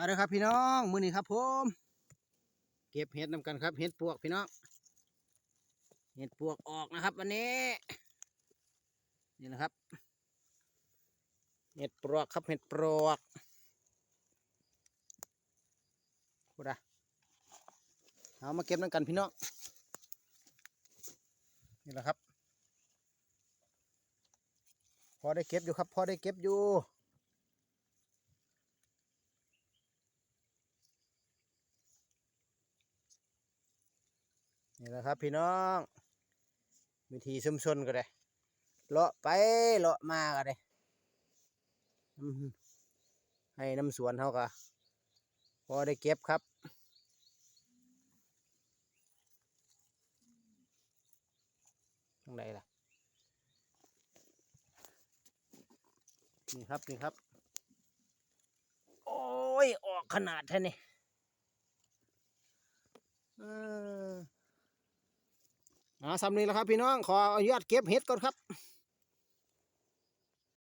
มาเลยครับพี่น้องมือนี้ครับผมเก็บเห็ดนำกันครับเห็ดปวกพี่น้องเห็ดปวกออกนะครับ วันนี้นี่นะครับเห็ดปลวกครับเห็ดปลวกพูดอะเอามาเก็บนำกันพี่น้องนี่แหละครับ พอได้เก็บอยู่ครับ พอได้เก็บอยู่ นี่แหละครับพี่น้องวิธีซุ่มชนก็ได้เลาะไปเลาะมาก็ได้ให้น้ำสวนเขาก็พอได้เก็บครับตรงไหนล่ะนี่ครับนี่ครับ โอ้ย ออกขนาดแท่นี่เอ อ่าสำนีแล้วครับพี่น้องขออนุญาตเก็บเห็ดก่อนครับ